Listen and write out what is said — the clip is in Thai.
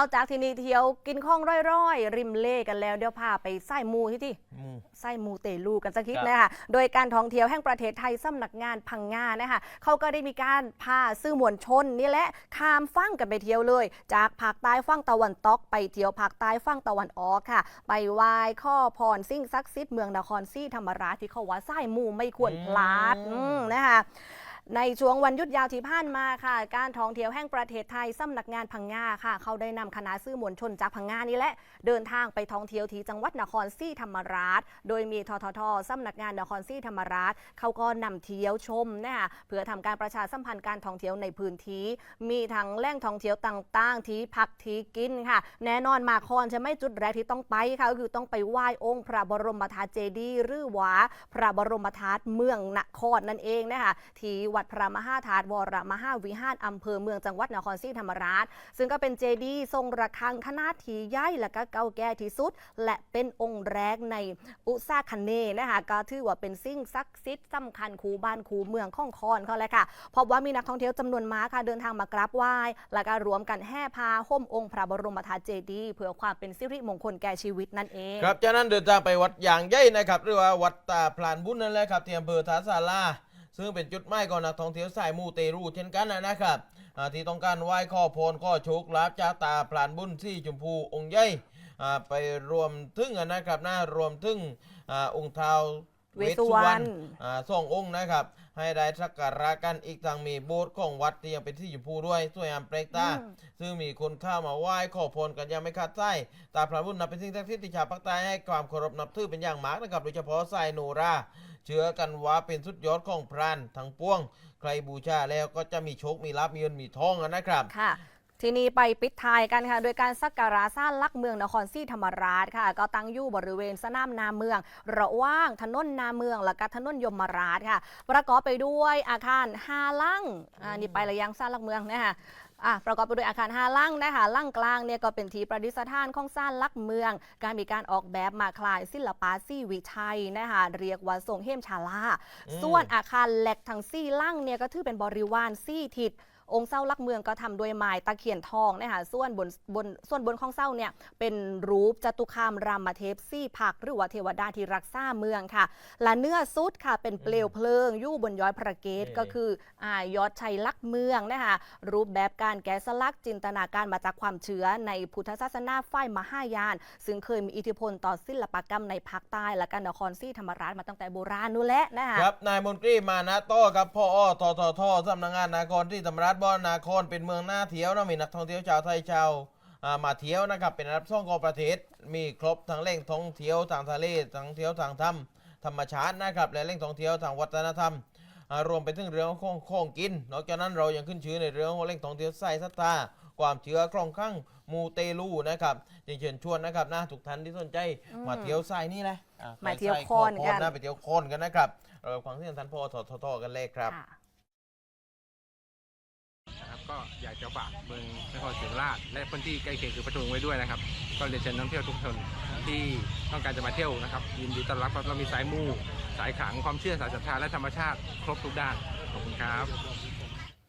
เอาจากที่นี่เที่ยวกินข้องร่อยๆ ริมเล่กันแล้วเดี๋ยวพาไปไส้มูที่ที่หมูไส้มูเตลูกันสักทีครับ นะคะโดยการท่องเที่ยวแห่งประเทศไทยสำนักงานพังงานะคะเขาก็ได้มีการพาสื่อมวลชนนี่แหละข้ามฟั่งกันไปเที่ยวเลย จากภาคใต้ฟั่งตะวันตกไปเที่ยวภาคใต้ฟั่งตะวันออกค่ะ ไปไหว้ข้อพรสิ่งศักดิ์สิทธิ์เมืองนครศรีธรรมราชที่เขาว่าไส้มูไม่ควรพลาดอืมนะคะ ในช่วงวันหยุดยาวที่ผ่านมาค่ะ การท่องเที่ยวแห่งประเทศไทยสำนักงานพังงาค่ะ เขาได้นำคณะสื่อมวลชนจากพังงานี่แหละ เดินทางไปท่องเที่ยวที่จังหวัดนครศรีธรรมราช โดยมีทททสำนักงานนครศรีธรรมราช เขาก็นำเที่ยวชมนะคะเพื่อทำการประชาสัมพันธ์การท่องเที่ยวในพื้นที่ มีทั้งแหล่งท่องเที่ยวต่างๆ ที่พักที่กินค่ะ แน่นอนมาคอนจะไม่จุดแรกที่ต้องไปค่ะก็คือต้องไปไหว้องค์พระบรมธาตุเจดีย์หรือว่าพระบรมธาตุเมืองนครนั่นเองนะคะที่วัดพระมหาธาตุวรมหาวิหารอำเภอเมืองจังหวัดนครศรีธรรมราช ซึ่งก็เป็นเจดีย์ทรงระฆังขนาดที่ใหญ่และก็เก่าแก่ที่สุด และเป็นองค์แรกในอุษาคเนนะคะก็ถือว่าเป็นสิ่งศักดิ์สิทธิ์สำคัญคูบ้านคูเมืองข้องคอนเขาเลยค่ะพบว่ามีนักท่องเที่ยวจำนวนมากค่ะเดินทางมากราบไหว้และก็รวมกันแห่พาห่มองค์พระบรมธาตุเจดีย์เพื่อความเป็นสิริมงคลแก่ชีวิตนั่นเองครับจากนั้นเดินทางไปวัดอย่างใหญ่นะครับหรือว่าวัดตาพลานบุญนั่นแหละครับที่อำเภอทาสารา ซึ่งเป็นจุดหมายของนักท่องเที่ยวสายมูเตรูเช่นกันนะครับที่ต้องการไหว้ข้อพรข้อโชคลาภจากตาพลานบุญที่ชมพูองค์ใหญ่ไปรวมถึงนะครับนะรวมถึงอ่าองค์เท้า เวสสุวรรณอ่าสององค์นะครับ ให้ได้สักการะกันอีกทางมีโบสถ์ของวัดที่ยังเป็นที่ชมพูด้วยสวยงามแปลกตาอืมซึ่งมีคนเข้ามาไหว้ขอพรกันยังไม่ขาดสายตาพระบุญนับเป็นสิ่งศักดิ์สิทธิ์ที่ชาวภาคใต้ให้ความเคารพนับถือเป็นอย่างมากนะครับ โดยเฉพาะสายโนรา เชื่อกันว่าเป็นสุดยอดของพรานทั้งปวง ใครบูชาแล้วก็จะมีโชค มีลาภมีเงินมีทองอะนะครับค่ะ ทีนี้ไปปิดท้ายกันค่ะ โดยการสักการะสร้างลักเมืองนครศรีธรรมราชค่ะ ก็ตั้งอยู่บริเวณสนามนาเมือง ระว่างถนนนาเมือง และก็ถนนยมราชค่ะ ประกอบไปด้วยอาคารห้าลังอ่านี่ไประยังสร้างลักเมืองนะคะอะประกอบไปด้วยอาคารห้าลังนะคะลังกลางเนี่ยก็เป็นที่ประดิษฐานของสร้างลักเมือง การมีการออกแบบมาคลายศิลปะซี่วิชัยนะคะเรียกว่าทรงเฮมชาลาส่วนอาคารแหลกทั้งซี่ลังเนี่ยก็ถือเป็นบริวารซี่ทิศ องค์เศร้าลักเมืองก็ทำด้วยไม้ตะเคียนทองนะคะส่วนบนบนส่วนบนของเศร้าเนี่ยเป็นรูปจตุคามรามเทพซี่ผักหรือว่าเทวดาที่รักษาเมืองค่ะ และเนื้อสุดค่ะเป็นเปลวเพลิงอยู่บนยอดพระเกตนี่ก็คืออายอดชัยลักเมืองนะคะรูปแบบการแกะสลักจินตนาการมาจากความเชื่อในพุทธศาสนาฝ่ายมหายาน ซึ่งเคยมีอิทธิพลต่อศิลปกรรมในภาคใต้และกันนครศรีธรรมราชมาตั้งแต่โบราณนู่นแหละนะคะครับนายมนตรีมานะโต้ครับพ่ออ้อทอทอทอสำนักงานนาครที่ธรรมราชบอนนาครเป็นเมืองหน้าเที่ยวนะมีนักท่องเที่ยวชาวไทยชาวอ่ามาเที่ยวนะครับเป็นอันดับสองของประเทศ มีครบทั้งแหล่งท่องเที่ยวทางทะเลทั้งเที่ยวทางธรรมธรรมชาตินะครับและแหล่งท่องเที่ยวทางวัฒนธรรมอ่ารวมไปถึงเรื่องของของกิน นอกจากนั้นเรายังขึ้นชื่อในเรื่องของแหล่งท่องเที่ยวใส่ศรัทธาความเชื่อคล่องคลั่งมูเตลูนะครับจึงเชิญชวนนะครับนะทุกท่านที่สนใจอืมมาเที่ยวใส่นี่แหละอ่มาเที่ยวใส่โคนกันนะไปเที่ยวโคนกันนะครับเราฟังที่ท่านพ่อทอทอทอกันเลยครับค่ะนะครับ ก็อยากจะฝากเมืองนครศรีธรรมราชและพื้นที่ใกล้เคียงคือพัทลุงไว้ด้วยนะครับ ก็เรียนเชิญนักท่องเที่ยวทุกคนที่ต้องการจะมาเที่ยวนะครับยินดีต้อนรับครับเรามีสายมูสายขลังความเชื่อสายศรัทธาและธรรมชาติครบทุกด้านขอบคุณครับ